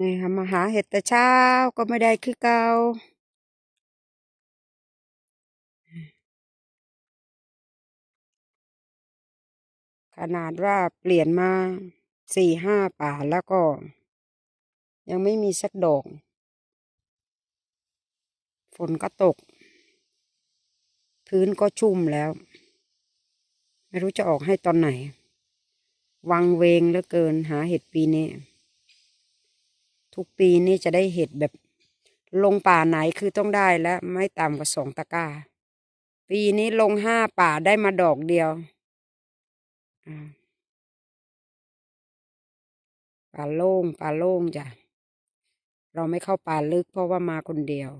นี่ค่ะมาหาเห็ดแต่เช้าก็ไม่ได้คือเก่าขนาดว่าเปลี่ยนมาสี่ห้าป่าแล้วก็ ยังไม่มีสักดอก ฝนก็ตก พื้นก็ชุ่มแล้ว ไม่รู้จะออกให้ตอนไหน วังเวงเหลือเกินหาเห็ดปีนี้ ทุกปีนี่จะได้เห็ดแบบลงป่าไหนคือต้องได้แล้วไม่ต่ำกว่าสองตะกร้า ปีนี้ลงห้าป่าได้มาดอกเดียวป่าโล่งป่าโล่งจ้ะ เราไม่เข้าป่าลึกเพราะว่ามาคนเดียว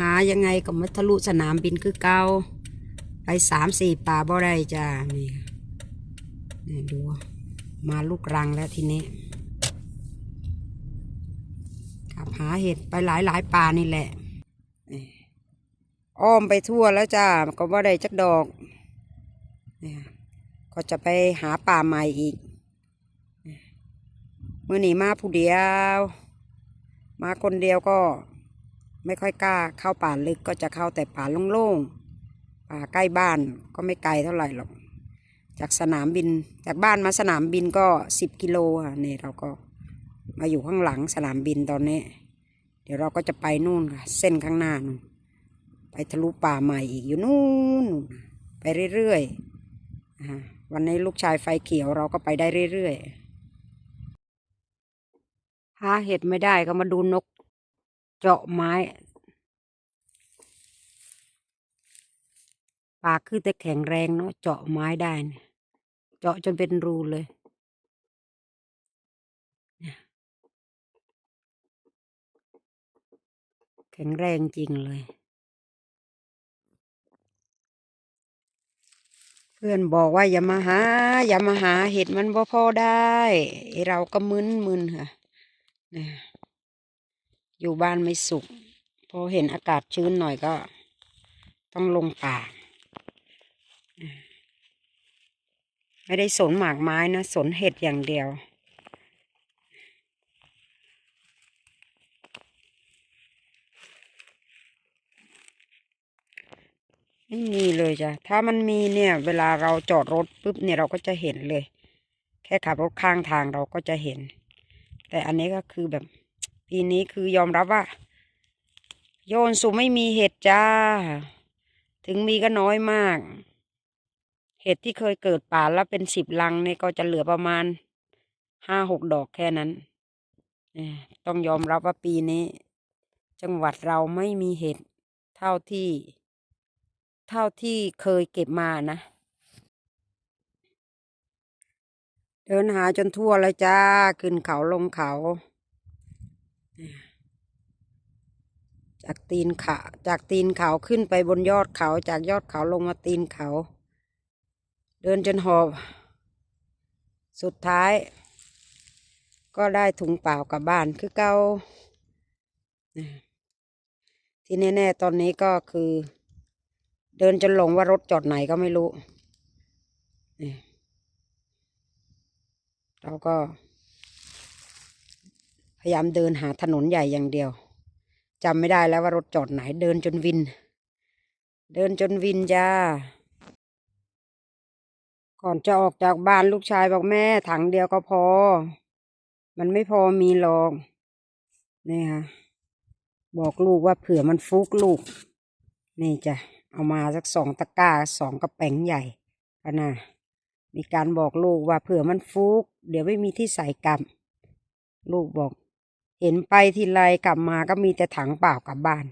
หายังไงก็มาทะลุสนามบินคือเก่า ไปสามสี่ป่าบ่ได้จ้านี่นี่ดู มาลูกรังแล้วทีนี้ขับหาเห็ดไปหลายหลายป่านี่แหละอ้อมไปทั่วแล้วจ้าก็บ่ได้จักดอกเนี่ยก็จะไปหาป่าใหม่อีกเมื่อนี้มาผู้เดียว มาคนเดียวก็ไม่ค่อยกล้าเข้าป่าลึกก็จะเข้าแต่ป่าโล่งๆ ป่าใกล้บ้านก็ไม่ไกลเท่าไหร่หรอก จากสนามบิน จากบ้านมาสนามบินก็สิบกิโลค่ะนี่เราก็มาอยู่ข้างหลังสนามบินตอนนี้ เดี๋ยวเราก็จะไปนู่นค่ะ เส้นข้างหน้านู่นไปทะลุป่าใหม่อีกอยู่นู่นไปเรื่อยๆวันนี้ลูกชายไฟเขียวเราก็ไปได้เรื่อยๆหาเห็ดไม่ได้ก็มาดูนก เจาะไม้ ปากคือแต่แข็งแรงเนาะเจาะไม้ได้เนี่ยเจาะจนเป็นรูเลยแข็งแรงจริงเลย เพื่อนบอกว่าอย่ามาหา อย่ามาหาเห็ดมันบ่พอได้เราก็มึนมึนค่ะเนี่อยู่บ้านไม่สุขพอเห็นอากาศชื้นหน่อยก็ ต้องลงป่า ไม่ได้สนหมากไม้นะ สนเห็ดอย่างเดียว ไม่มีเลยจ้ะ ถ้ามันมีเนี่ย เวลาเราจอดรถปุ๊บเนี่ยเราก็จะเห็นเลย แค่ขับรถข้างทางเราก็จะเห็น แต่อันนี้ก็คือแบบปีนี้คือยอมรับว่า โยนสูไม่มีเห็ดจ้า ถึงมีก็น้อยมาก เห็ดที่เคยเกิดป่าแล้วเป็นสิบลังเนี่ยก็จะเหลือประมาณห้าหกดอกแค่นั้นต้องยอมรับว่าปีนี้ จังหวัดเราไม่มีเห็ดเท่าที่ เท่าที่เคยเก็บมานะ เดินหาจนทั่วเลยจ้า ขึ้นเขาลงเขา จากตีนเขาจากตีนเขาขึ้นไปบนยอดเขาจากยอดเขาลงมาตีนเขา เดินจนหอบ สุดท้าย ก็ได้ถุงเปล่ากลับบ้านคือเก่าที่แน่ๆตอนนี้ก็คือ เดินจนหลงว่ารถจอดไหนก็ไม่รู้เราก็ พยายามเดินหาถนนใหญ่อย่างเดียวจำไม่ได้แล้วว่ารถจอดไหน เดินจนวิน เดินจนวินจ้า ก่อนจะออกจากบ้านลูกชายบอกแม่ ถังเดียวก็พอ มันไม่พอมีหรอกนี่ค่ะ บอกลูกว่าเผื่อมันฟุกลูก นี่จ้ะ เอามาสักสองตะกร้าสองกระแป๋งใหญ่ก็นะมีการบอกลูกว่าเผื่อมันฟุก เดี๋ยวไม่มีที่ใส่กลับ ลูกบอก เห็นไปทีไรกลับมาก็มีแต่ถังเปล่ากลับบ้าน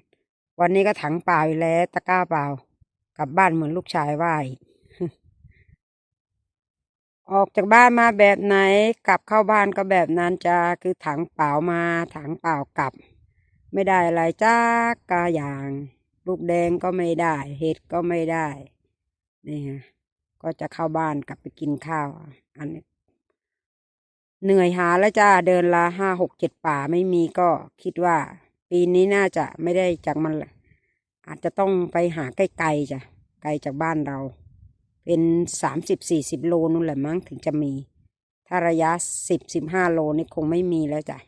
วันนี้ก็ถังเปล่าอยู่แล้ว ตะกร้าเปล่ากลับบ้านเหมือนลูกชายว่าอีก ออกจากบ้านมาแบบไหน กลับเข้าบ้านก็แบบนั้นจ้าคือถังเปล่ามา ถังเปล่ากลับ ไม่ได้อะไรจ้ากาอย่าง ลูกแดงก็ไม่ได้ เห็ดก็ไม่ได้นี่ฮะก็จะเข้าบ้านกลับไปกินข้าว อันนี้เหนื่อยหาแล้วจ้าเดินละห้าหกเจ็ดป่าไม่มีก็คิดว่า ปีนี้น่าจะไม่ได้จากมันอาจจะต้องไปหาใกลๆจ้ะไกลจากบ้านเรา เป็นสามสิบสี่สิบโลนู่นแหละมั้งถึงจะมี ถ้าระยะสิบสิบห้าโลนี่คงไม่มีแล้วจ้ะ